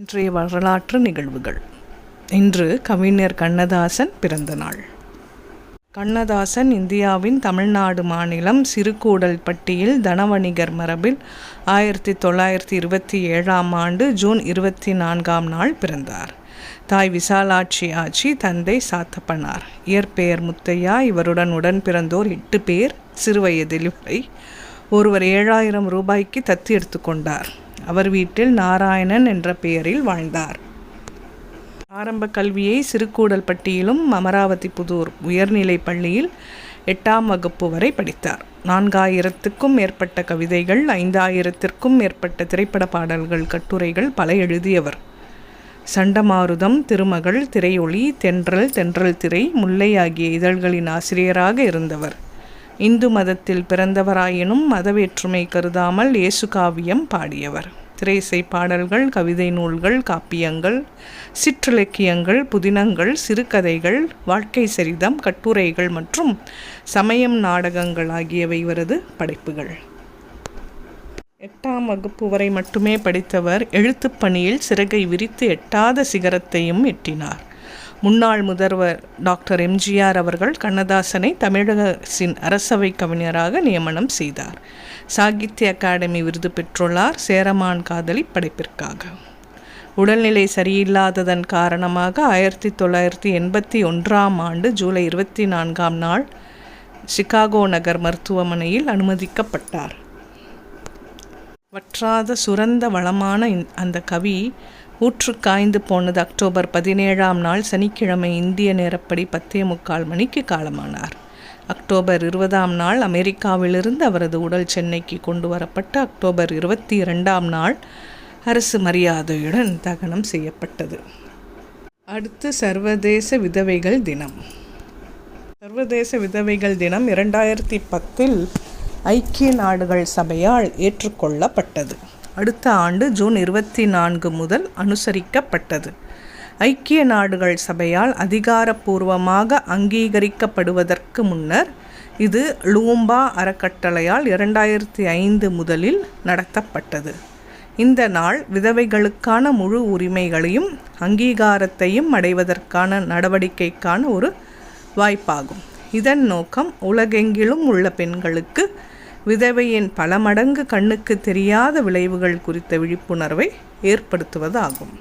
இன்றைய வரலாற்று நிகழ்வுகள். இன்று கவிஞர் கண்ணதாசன் பிறந்த நாள். கண்ணதாசன் இந்தியாவின் தமிழ்நாடு மாநிலம் சிறுகூடல்பட்டியில் தனவணிகர் மரபில் ஆயிரத்தி தொள்ளாயிரத்தி இருபத்தி ஏழாம் ஆண்டு ஜூன் இருபத்தி நான்காம் நாள் பிறந்தார். தாய் விசாலாட்சி ஆட்சி தந்தை சாத்தப்பனார். இயற்பெயர் முத்தையா இவருடன் உடன் பிறந்தோர் எட்டு பேர் சிறுவயதில் வரை ஒருவர் ஏழாயிரம் ரூபாய்க்கு தத்து எடுத்துக்கொண்டார். அவர் வீட்டில் நாராயணன் என்ற பெயரில் வாழ்ந்தார். ஆரம்ப கல்வியை சிறுகூடல்பட்டியிலும் அமராவதி புதூர் உயர்நிலைப் பள்ளியில் எட்டாம் வகுப்பு வரை படித்தார். நான்காயிரத்துக்கும் மேற்பட்ட கவிதைகள் ஐந்தாயிரத்திற்கும் மேற்பட்ட திரைப்பட பாடல்கள் கட்டுரைகள் பல எழுதியவர். சண்டமாருதம் திருமகள் திரையொளி தென்றல் தென்றல் திரை முல்லை ஆகிய இதழ்களின் ஆசிரியராக இருந்தவர். இந்து மதத்தில் பிறந்தவராயினும் மத வேற்றுமை கருதாமல் இயேசு காவியம் பாடியவர். திரைசை பாடல்கள் கவிதை நூல்கள் காப்பியங்கள் சிற்றிலக்கியங்கள் புதினங்கள் சிறுகதைகள் வாழ்க்கை சரிதம் கட்டுரைகள் மற்றும் சமயம் நாடகங்கள் ஆகியவை இவரது படைப்புகள். எட்டாம் வகுப்பு வரை மட்டுமே படித்தவர் எழுத்துப் பணியில் சிறகை விரித்து எட்டாத சிகரத்தையும் எட்டினார். முன்னாள் முதல்வர் டாக்டர் எம்ஜிஆர் அவர்கள் கண்ணதாசனை தமிழக அரசின் அரசவை கவிஞராக நியமனம் செய்தார். சாகித்ய அகாடமி விருது பெற்றுள்ளார் சேரமான் காதலி படைப்பிற்காக. உடல்நிலை சரியில்லாததன் காரணமாக ஆயிரத்தி தொள்ளாயிரத்தி எண்பத்தி ஒன்றாம் ஆண்டு ஜூலை இருபத்தி நான்காம் நாள் சிகாகோ நகர் மருத்துவமனையில் அனுமதிக்கப்பட்டார். வற்றாத சுரந்த வளமான அந்த கவி ஊற்று காய்ந்து போனது அக்டோபர் பதினேழாம் நாள் சனிக்கிழமை இந்திய நேரப்படி பத்தே முக்கால் மணிக்கு காலமானார். அக்டோபர் இருபதாம் நாள் அமெரிக்காவிலிருந்து அவரது உடல் சென்னைக்கு கொண்டு வரப்பட்டு அக்டோபர் இருபத்தி இரண்டாம் நாள் அரசு மரியாதையுடன் தகனம் செய்யப்பட்டது. அடுத்து சர்வதேச விதவைகள் தினம். சர்வதேச விதவைகள் தினம் இரண்டாயிரத்தி பத்தில் ஐக்கிய நாடுகள் சபையால் ஏற்றுக்கொள்ளப்பட்டது. அடுத்த ஆண்டு ஜூன் இருபத்தி நான்கு முதல் அனுசரிக்கப்பட்டது. ஐக்கிய நாடுகள் சபையால் அதிகாரப்பூர்வமாக அங்கீகரிக்கப்படுவதற்கு முன்னர் இது லூம்பா அறக்கட்டளையால் இரண்டாயிரத்தி ஐந்து முதலில் நடத்தப்பட்டது. இந்த நாள் விதவைகளுக்கான முழு உரிமைகளையும் அங்கீகாரத்தையும் அடைவதற்கான நடவடிக்கைக்கான ஒரு வாய்ப்பாகும். இதன் நோக்கம் உலகெங்கிலும் உள்ள பெண்களுக்கு விதவையின் பல மடங்கு கண்ணுக்கு தெரியாத விளைவுகள் குறித்த விழிப்புணர்வை ஏற்படுத்துவதாகும்.